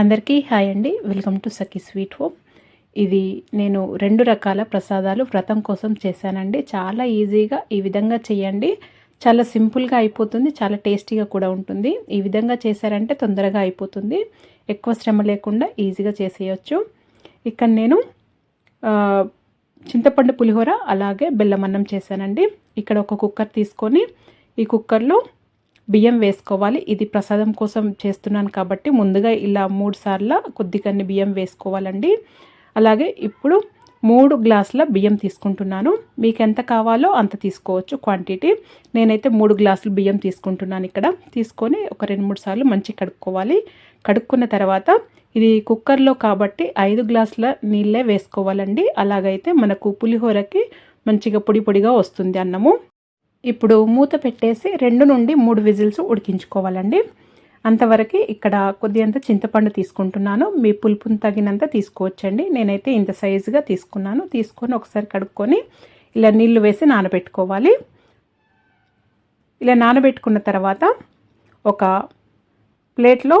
అందరికీ హాయ్ అండి. Welcome to Sakhi sweet home. ఇది నేను రెండు రకాల ప్రసాదాలు వ్రతం కోసం చేశానండి. చాలా ఈజీగా ఈ విధంగా చేయండి. చాలా సింపుల్గా అయిపోతుంది చాలా టేస్టీగా కూడా ఉంటుంది. ఈ విధంగా చేశారంటే తొందరగా అయిపోతుంది. ఎక్కువ శ్రమ లేకుండా ఈజీగా చేసేయచ్చు. ఇక్కడ నేను చింతపండు పులిహోర అలాగే బెల్లం అన్నం చేశానండి. ఇక్కడ ఒక కుక్కర్ తీసుకొని ఈ కుక్కర్లో బియ్యం వేసుకోవాలి. ఇది ప్రసాదం కోసం చేస్తున్నాను కాబట్టి ముందుగా ఇలా మూడు సార్లు కొద్దిగా బియ్యం వేసుకోవాలండి. అలాగే ఇప్పుడు మూడు గ్లాసుల బియ్యం తీసుకుంటున్నాను. మీకు ఎంత కావాలో అంత తీసుకోవచ్చు క్వాంటిటీ. నేనైతే మూడు గ్లాసులు బియ్యం తీసుకుంటున్నాను ఇక్కడ. తీసుకొని ఒక రెండు మూడు సార్లు మంచి కడుక్కోవాలి. కడుక్కున్న తర్వాత ఇది కుక్కర్లో కాబట్టి ఐదు గ్లాసుల నీళ్ళే వేసుకోవాలండి. అలాగైతే మనకు పులిహోరకి మంచిగా పొడి పొడిగా వస్తుంది అన్నము. ఇప్పుడు మూత పెట్టేసి రెండు నుండి మూడు విజిల్స్ ఉడికించుకోవాలండి. అంతవరకు ఇక్కడ కొద్దిగంత చింతపండు తీసుకుంటున్నాను. మీ పులుపుని తగినంత తీసుకోవచ్చండి. నేనైతే ఇంత సైజుగా తీసుకున్నాను. తీసుకొని ఒకసారి కడుక్కొని ఇలా నీళ్ళు వేసి నానబెట్టుకోవాలి. ఇలా నానబెట్టుకున్న తర్వాత ఒక ప్లేట్లో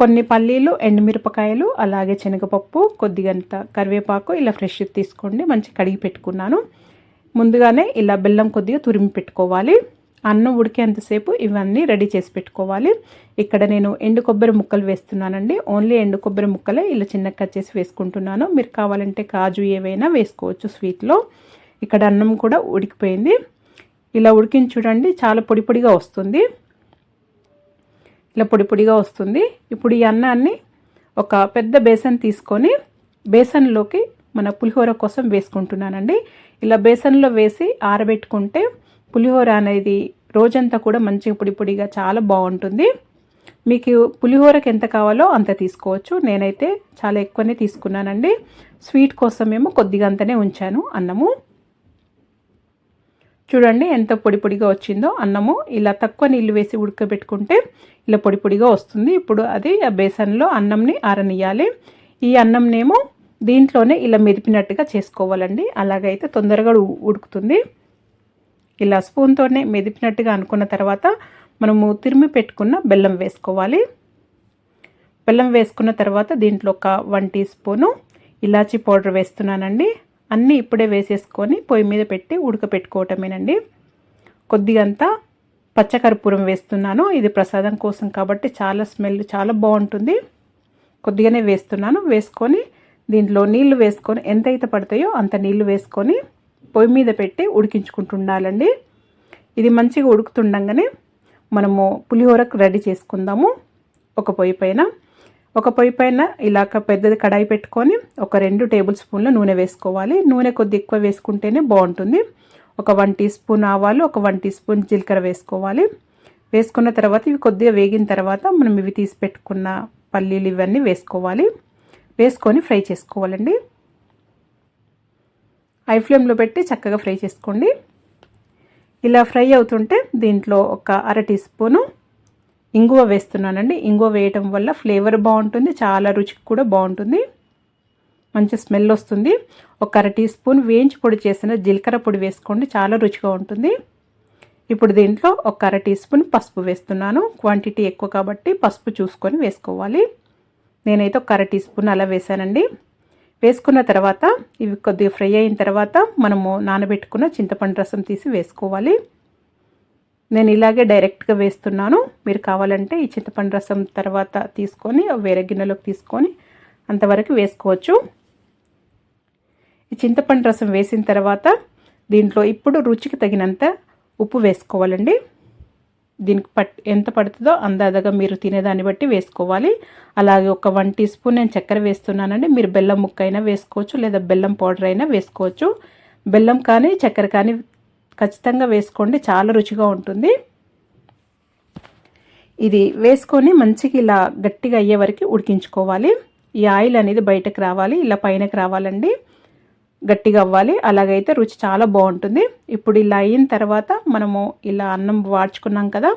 కొన్ని పల్లీలు ఎండుమిరపకాయలు అలాగే శనగపప్పు కొద్దిగంత కరివేపాకు ఇలా ఫ్రెష్ తీసుకోండి. మంచి కడిగి పెట్టుకున్నాను. ముందుగానే ఇలా బెల్లం కొద్దిగా తురిమి పెట్టుకోవాలి. అన్నం ఉడికేంతసేపు ఇవన్నీ రెడీ చేసి పెట్టుకోవాలి. ఇక్కడ నేను ఎండు కొబ్బరి ముక్కలు వేస్తున్నానండి. ఓన్లీ ఎండు కొబ్బరి ముక్కలే ఇలా చిన్న కట్ చేసి వేసుకుంటున్నాను. మీరు కావాలంటే కాజు ఏవైనా వేసుకోవచ్చు స్వీట్లో. ఇక్కడ అన్నం కూడా ఉడికిపోయింది. ఇలా ఉడికించి చూడండి చాలా పొడి పొడిగా వస్తుంది. ఇలా పొడి పొడిగా వస్తుంది. ఇప్పుడు ఈ అన్నాన్ని ఒక పెద్ద బేసన్ తీసుకొని బేసన్లోకి మన పులిహోర కోసం వేసుకుంటున్నానండి. ఇలా బేసన్లో వేసి ఆరబెట్టుకుంటే పులిహోర అనేది రోజంతా కూడా మంచిగా పొడి పొడిగా చాలా బాగుంటుంది. మీకు పులిహోరకి ఎంత కావాలో అంత తీసుకోవచ్చు. నేనైతే చాలా ఎక్కువనే తీసుకున్నానండి. స్వీట్ కోసం ఏమో కొద్దిగా అంతనే ఉంచాను అన్నము. చూడండి ఎంత పొడి పొడిగా వచ్చిందో అన్నము. ఇలా తక్కువ నీళ్ళు వేసి ఉడకబెట్టుకుంటే ఇలా పొడి పొడిగా వస్తుంది. ఇప్పుడు అది ఆ బేసన్లో అన్నంని ఆరనియాలి ఈ అన్నంనేమో దీంట్లోనే ఇలా మెదిపినట్టుగా చేసుకోవాలండి. అలాగైతే తొందరగా ఉ- ఉడుకుతుంది. ఇలా స్పూన్తోనే మెదిపినట్టుగా అనుకున్న తర్వాత మనము తిరిమి పెట్టుకున్న బెల్లం వేసుకోవాలి. బెల్లం వేసుకున్న తర్వాత దీంట్లో ఒక వన్ టీ స్పూను ఇలాచీ పౌడర్ వేస్తున్నానండి. అన్నీ ఇప్పుడే వేసేసుకొని పొయ్యి మీద పెట్టి ఉడకపెట్టుకోవటమేనండి. కొద్దిగంత పచ్చకర్పూరం వేస్తున్నాను. ఇది ప్రసాదం కోసం కాబట్టి చాలా స్మెల్ చాలా బాగుంటుంది. కొద్దిగానే వేస్తున్నాను. వేసుకొని దీంట్లో నీళ్ళు వేసుకొని ఎంతైతే పడతాయో అంత నీళ్ళు వేసుకొని పొయ్యి మీద పెట్టి ఉడికించుకుంటుండాలండి. ఇది మంచిగా ఉడుకుతుండగానే మనము పులిహోరకు రెడీ చేసుకుందాము ఒక పొయ్యి పైన. ఒక పొయ్యి పైన ఇలాగ పెద్దది కడాయి పెట్టుకొని ఒక రెండు టేబుల్ స్పూన్ల నూనె వేసుకోవాలి. నూనె కొద్ది ఎక్కువ వేసుకుంటేనే బాగుంటుంది. ఒక వన్ టీ స్పూన్ ఆవాలు ఒక వన్ టీ స్పూన్ జీలకర్ర వేసుకోవాలి. వేసుకున్న తర్వాత ఇవి కొద్దిగా వేగిన తర్వాత మనం ఇవి తీసి పెట్టుకున్న పల్లీలు ఇవన్నీ వేసుకోవాలి. వేసుకొని ఫ్రై చేసుకోవాలండి. హై ఫ్లేమ్లో పెట్టి చక్కగా ఫ్రై చేసుకోండి. ఇలా ఫ్రై అవుతుంటే దీంట్లో ఒక అర టీ స్పూను ఇంగువ వేస్తున్నానండి. ఇంగువ వేయటం వల్ల ఫ్లేవర్ బాగుంటుంది చాలా రుచికి కూడా బాగుంటుంది. మంచి స్మెల్ వస్తుంది. ఒక అర టీ స్పూన్ వేయించి పొడి చేసిన జీలకర్ర పొడి వేసుకోండి చాలా రుచిగా ఉంటుంది. ఇప్పుడు దీంట్లో ఒక అర టీ స్పూన్ పసుపు వేస్తున్నాను. క్వాంటిటీ ఎక్కువ కాబట్టి పసుపు చూసుకొని వేసుకోవాలి. నేనైతే ఒక అర టీ స్పూన్ అలా వేసానండి వేసుకున్న తర్వాత ఇవి కొద్దిగా ఫ్రై అయిన తర్వాత మనము నానబెట్టుకున్న చింతపండు రసం తీసి వేసుకోవాలి. నేను ఇలాగే డైరెక్ట్గా వేస్తున్నాను. మీరు కావాలంటే ఈ చింతపండు రసం తర్వాత తీసుకొని వేరే గిన్నెలోకి తీసుకొని అంతవరకు వేసుకోవచ్చు. ఈ చింతపండు రసం వేసిన తర్వాత దీంట్లో ఇప్పుడు రుచికి తగినంత ఉప్పు వేసుకోవాలండి. దీనికి పట్ ఎంత పడుతుందో అందాదగా మీరు తినేదాన్ని బట్టి వేసుకోవాలి. అలాగే ఒక వన్ టీ స్పూన్ నేను చక్కెర వేస్తున్నానండి. మీరు బెల్లం ముక్క అయినా వేసుకోవచ్చు లేదా బెల్లం పౌడర్ అయినా వేసుకోవచ్చు. బెల్లం కానీ చక్కెర కానీ ఖచ్చితంగా వేసుకోండి. చాలా రుచిగా ఉంటుంది. ఇది వేసుకొని మంచిగా ఇలా గట్టిగా అయ్యే వరకు ఉడికించుకోవాలి. ఈ ఆయిల్ అనేది బయటకు రావాలి ఇలా పైనకి రావాలండి. గట్టిగా అవ్వాలి. అలాగైతే రుచి చాలా బాగుంటుంది. ఇప్పుడు ఇలా అయిన తర్వాత మనము ఇలా అన్నం వాడ్చుకున్నాం కదా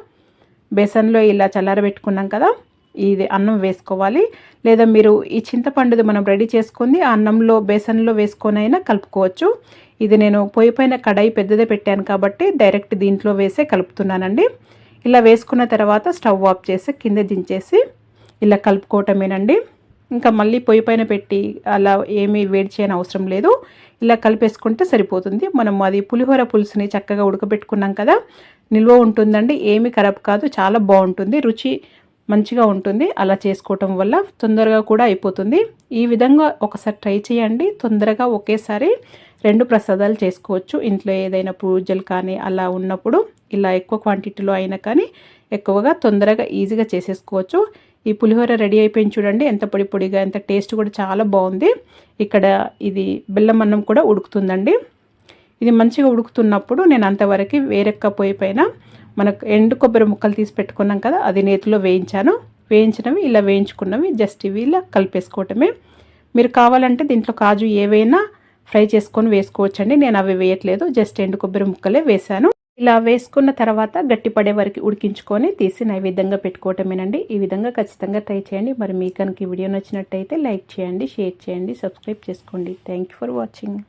బేసన్లో ఇలా చల్లారబెట్టుకున్నాం కదా ఇది అన్నం వేసుకోవాలి. లేదా మీరు ఈ చింతపండుది మనం రెడీ చేసుకుంది ఆ అన్నంలో బేసన్లో వేసుకొని అయినా కలుపుకోవచ్చు. ఇది నేను పొయ్యి పైన కడాయి పెద్దదే పెట్టాను కాబట్టి డైరెక్ట్ దీంట్లో వేసే కలుపుతున్నానండి. ఇలా వేసుకున్న తర్వాత స్టవ్ ఆఫ్ చేసి కింద దించేసి ఇలా కలుపుకోవటమేనండి. ఇంకా మళ్ళీ పొయ్యి పైన పెట్టి అలా ఏమీ వేడి చేయని అవసరం లేదు. ఇలా కలిపేసుకుంటే సరిపోతుంది. మనం అది పులిహోర పులుసుని చక్కగా ఉడకబెట్టుకున్నాం కదా నిల్వ ఉంటుందండి. ఏమి ఖరాబ్ కాదు. చాలా బాగుంటుంది. రుచి మంచిగా ఉంటుంది. అలా చేసుకోవటం వల్ల తొందరగా కూడా అయిపోతుంది. ఈ విధంగా ఒకసారి ట్రై చేయండి. తొందరగా ఒకేసారి రెండు ప్రసాదాలు చేసుకోవచ్చు. ఇంట్లో ఏదైనా పూజలు కానీ అలా ఉన్నప్పుడు ఇలా ఎక్కువ క్వాంటిటీలో అయినా కానీ ఎక్కువగా తొందరగా ఈజీగా చేసేసుకోవచ్చు. ఈ పులిహోర రెడీ అయిపోయింది చూడండి. ఎంత పొడి పొడిగా ఎంత టేస్ట్ కూడా చాలా బాగుంది. ఇక్కడ ఇది బెల్లం అన్నం కూడా ఉడుకుతుందండి. ఇది మంచిగా ఉడుకుతున్నప్పుడు నేను అంతవరకు వేరెక్క పొయ్యి పైన మనకు ఎండు కొబ్బరి ముక్కలు తీసి పెట్టుకున్నాం కదా అది నేతిలో వేయించాను. వేయించినవి ఇలా వేయించుకున్నవి జస్ట్ ఇవి ఇలా కలిపేసుకోవటమే. మీరు కావాలంటే దీంట్లో కాజు ఏవైనా ఫ్రై చేసుకొని వేసుకోవచ్చండి. నేను అవి వేయట్లేదు జస్ట్ ఎండు కొబ్బరి ముక్కలే వేశాను. ఇలా వేసుకున్న తర్వాత గట్టిపడే వరకు ఉడికించుకొని తీసి నైవేద్యంగా పెట్టుకోవటమేనండి. ఈ విధంగా ఖచ్చితంగా ట్రై చేయండి. మరి మీకు కనుక ఈ వీడియో నచ్చినట్టయితే లైక్ చేయండి షేర్ చేయండి సబ్స్క్రైబ్ చేసుకోండి. Thank for watching